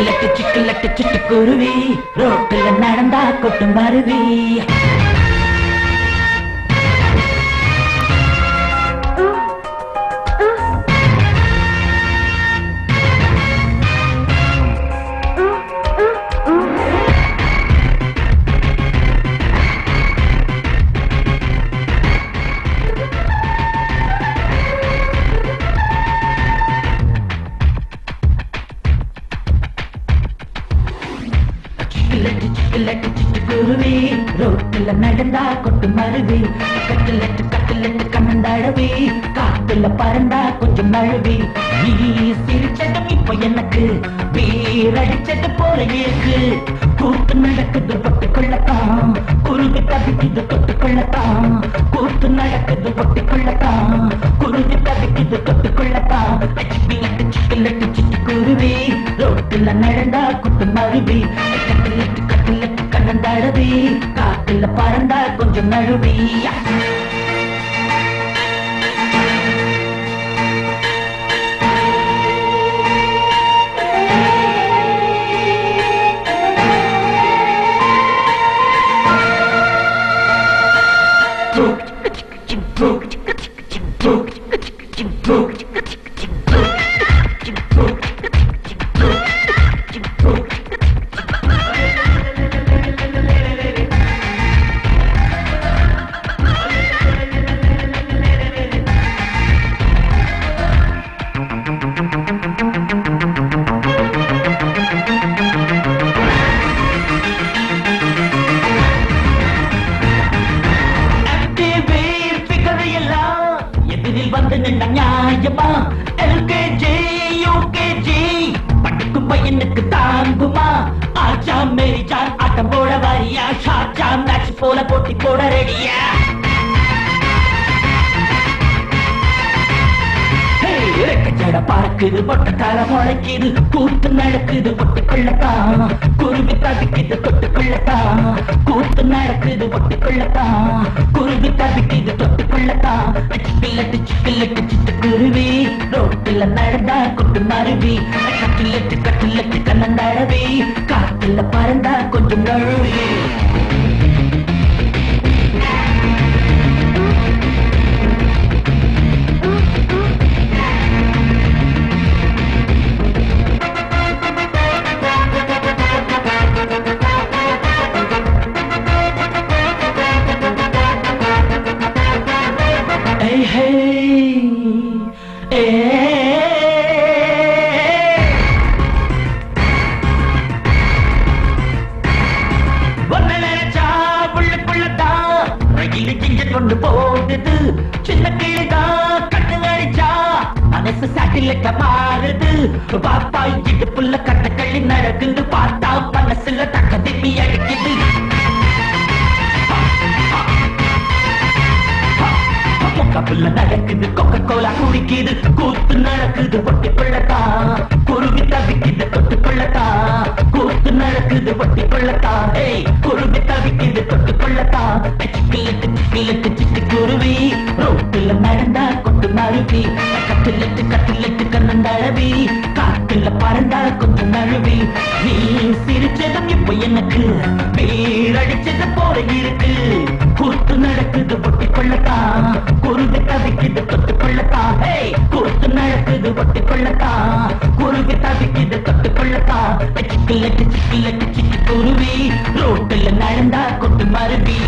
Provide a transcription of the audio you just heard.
சிக்கலட்டு சிக்கலட்டு சிட்டுக்குருவி ரோட்டில் நடந்தா கொட்டும் அருவி. கட்டிலட்டு சிக்கலட்டு சிட்டுக்குருவி ரோட்டுல நடந்தா கொட்டும் அருவி கட்டிலட்டு கட்டலட்டு கண்ணந்தழவி காத்துல பறந்தா கொஞ்சம் நழுவி நீ சிரிச்சதும் இப்ப எனக்கு. வீரடிச்சது போல இருக்கு. கூத்து நடக்குது பொட்டு கொள்ளத்தாம் குருவி தவிக்குது தொட்டு கொள்ளத்தாம் கூத்து நடக்குது பொட்டு கொள்ளத்தாம் குருவி தவிக்குது தொட்டு கொள்ளத்தான். சிக்கலட்டு சிக்கலட்டு சிட்டுக்குருவி ரோட்டுல நடந்தா கொட்டும் மருவி. கட்டிலட்டு கட்டலட்டு கண்ணந்தழவி காத்துல பறந்தா கொஞ்சம் நழுவி MTV எதிரில் வந்து நின்ற நியாயமா? எல்கேஜி யூகேஜி பட்டுக்கு பையனுக்கு தாங்குமா? ஆச்சா மேரி ஜான் ஆட்டம் போட வாரியா? ஷாச்சா மேட்ச் போல போட்டி போட ரெடியா? பறக்குது பொட்ட தர முளைக்குது கூத்து நடக்குது பொட்டு கொள்ளத்தான் குருவி தவிக்குது தொட்டு கொள்ளத்தான் கூத்து நடக்குது பொட்டு கொள்ளத்தான் குருவி தவிக்குது தொட்டு கொள்ளத்தான் சிக்கிலட்டு சிக்கிலட்டு சிட்டு குருவி ரோட்டுல நடந்தா கொட்டு மருவி. கட்டிலட்டு கட்டிலட்டு கண்ணந்தழவி காத்துல பறந்தா கொஞ்சம் நழுவி. கொண்டு போகுது. சின்ன கிளிதா கண்ணு அடிச்சா. மனசு சாட்டிலிட்ட மாறுது. பாப்பா இடுப்புள்ள கட்டக்கள்ளி நடக்குது. பார்த்தா மனசுல தக்க திப்பி அடிக்குது. கப்புல நடக்குது. கொக்க கோலா குடிக்குது. கூத்து நடக்குது. பொட்டி பிள்ளத்தா. குருவி தவிக்குது. தொட்டு பிள்ளத்தா. கூத்து நடக்குது. பொட்டி பிள்ளத்தா. ஏய் குருவி தவிக்குது. தொட்டு பிள்ளத்தா. கிழக்கு கிழக்கு சிட்டு குருவி ரோட்டுல நடந்தா கொண்டு மருவி கட்டிலட்டு கட்டிலட்டு கண்ணந்தழவி காட்டுல பறந்தா கொஞ்சம் நழுவி நீ சிரிச்சதும் இப்ப எனக்கு பேரடிச்சது போல இருக்கு குறுத்து நடக்குது பொட்டி கொள்ளத்தான் குருவி கதைக்குது தொட்டு கொள்ளத்தான் குறுத்து நடக்குது பொட்டி கொள்ளத்தான் குருவி கதைக்குது தொட்டு கொள்ளத்தான் சிக்கிலட்டு சிக்கிலட்டு சிட்டு குருவி ரோட்டுல நடந்தா கொண்டு மருவி